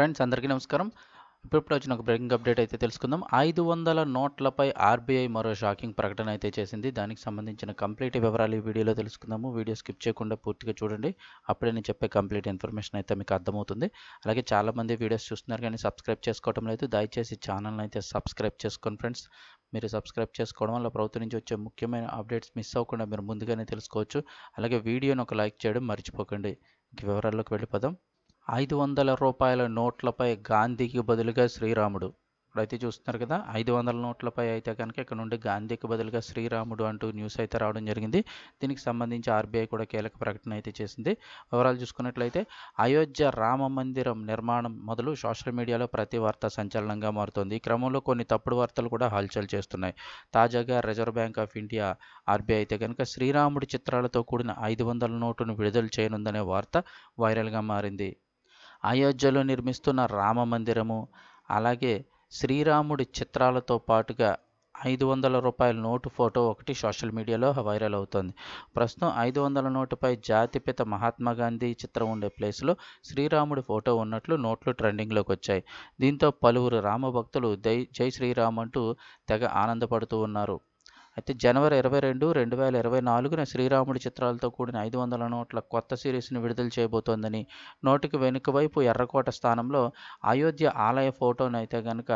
Friends అందరికీ నమస్కారం. ఇప్పుడు వచ్చిన ఒక బ్రేకింగ్ అప్డేట్ అయితే తెలుసుకుందాం. ఐదు వందల నోట్లపై ఆర్బీఐ మరో షాకింగ్ ప్రకటన అయితే చేసింది. దానికి సంబంధించిన కంప్లీట్ వివరాలు ఈ వీడియోలో తెలుసుకుందాము. వీడియో స్కిప్ చేయకుండా పూర్తిగా చూడండి. అప్పుడే నేను చెప్పే కంప్లీట్ ఇన్ఫర్మేషన్ అయితే మీకు అర్థమవుతుంది. అలాగే చాలామంది వీడియోస్ చూస్తున్నారు కానీ సబ్స్క్రైబ్ చేసుకోవడం లేదు. దయచేసి ఛానల్ని అయితే సబ్స్క్రైబ్ చేసుకోండి ఫ్రెండ్స్ మీరు సబ్స్క్రైబ్ చేసుకోవడం వల్ల ప్రభుత్వం నుంచి వచ్చే ముఖ్యమైన అప్డేట్స్ మిస్ అవ్వకుండా మీరు ముందుగానే తెలుసుకోవచ్చు. అలాగే వీడియోని ఒక లైక్ చేయడం మర్చిపోకండి. ఇంక వివరాల్లోకి వెళ్ళిపోదాం. ఐదు వందల రూపాయల నోట్లపై గాంధీకి బదులుగా శ్రీరాముడు. ఇప్పుడైతే చూస్తున్నారు కదా ఐదు వందల నోట్లపై అయితే కనుక ఇక్కడ నుండి గాంధీకి బదులుగా శ్రీరాముడు అంటూ న్యూస్ అయితే రావడం జరిగింది. దీనికి సంబంధించి ఆర్బీఐ కూడా కీలక ప్రకటన అయితే చేసింది. వివరాలు చూసుకున్నట్లయితే అయోధ్య రామ మందిరం నిర్మాణం మొదలు సోషల్ మీడియాలో ప్రతి వార్త సంచలనంగా మారుతోంది. ఈ క్రమంలో కొన్ని తప్పుడు వార్తలు కూడా హల్చల్ చేస్తున్నాయి. తాజాగా reserve bank of India RBI అయితే కనుక శ్రీరాముడి చిత్రాలతో కూడిన ఐదు వందల నోటును విడుదల చేయనుందనే వార్త వైరల్గా మారింది. అయోధ్యలో నిర్మిస్తున్న రామ మందిరము అలాగే శ్రీరాముడి చిత్రాలతో పాటుగా ఐదు వందల రూపాయల నోటు ఫోటో ఒకటి సోషల్ మీడియాలో వైరల్ అవుతోంది. ప్రస్తుతం ఐదు వందల నోటుపై జాతిపిత మహాత్మా గాంధీ చిత్రం ఉండే ప్లేస్లో శ్రీరాముడి ఫోటో ఉన్నట్లు నోట్లు ట్రెండింగ్లోకి వచ్చాయి. దీంతో పలువురు రామ భక్తులు జై శ్రీరామ్ అంటూ తెగ ఆనందపడుతూ ఉన్నారు. అయితే జనవరి ఇరవై రెండు రెండు వేల ఇరవై నాలుగున శ్రీరాముడి చిత్రాలతో కూడిన ఐదు వందల నోట్ల కొత్త సిరీస్ను విడుదల చేయబోతోందని నోటికి వెనుక వైపు ఎర్రకోట స్థానంలో అయోధ్య ఆలయ ఫోటోను అయితే కనుక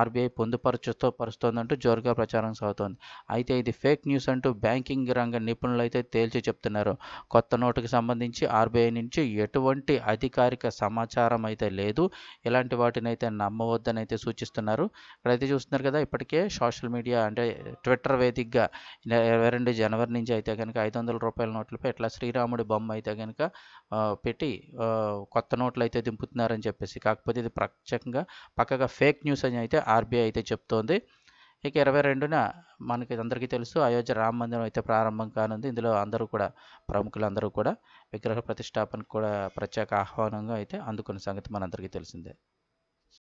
ఆర్బీఐ పొందుపరచుతో పరుస్తోందంటూ జోరుగా ప్రచారం సాగుతోంది. అయితే ఇది ఫేక్ న్యూస్ అంటూ బ్యాంకింగ్ రంగ నిపుణులు అయితే తేల్చి చెప్తున్నారు. కొత్త నోటుకు సంబంధించి ఆర్బీఐ నుంచి ఎటువంటి అధికారిక సమాచారం అయితే లేదు. ఇలాంటి వాటిని అయితే నమ్మవద్దని అయితే సూచిస్తున్నారు. ఇక్కడైతే చూస్తున్నారు కదా ఇప్పటికే సోషల్ మీడియా అంటే ట్విట్టర్ వేదికగా ఇరవై రెండు జనవరి నుంచి అయితే కనుక ఐదు వందల రూపాయల నోట్లపై ఇట్లా శ్రీరాముడి బొమ్మ అయితే కనుక పెట్టి కొత్త నోట్లు అయితే దింపుతున్నారని చెప్పేసి కాకపోతే ఇది ప్రత్యేకంగా పక్కగా ఫేక్ న్యూస్ అని అయితే ఆర్బీఐ అయితే చెప్తోంది. ఇక ఇరవై రెండున మనకి అందరికీ తెలుసు అయోధ్య రామ మందిరం అయితే ప్రారంభం కానుంది. ఇందులో అందరూ కూడా ప్రముఖులందరూ కూడా విగ్రహ ప్రతిష్టాపనకు కూడా ప్రత్యేక ఆహ్వానంగా అయితే అందుకున్న సంగతి మనందరికీ తెలిసిందే.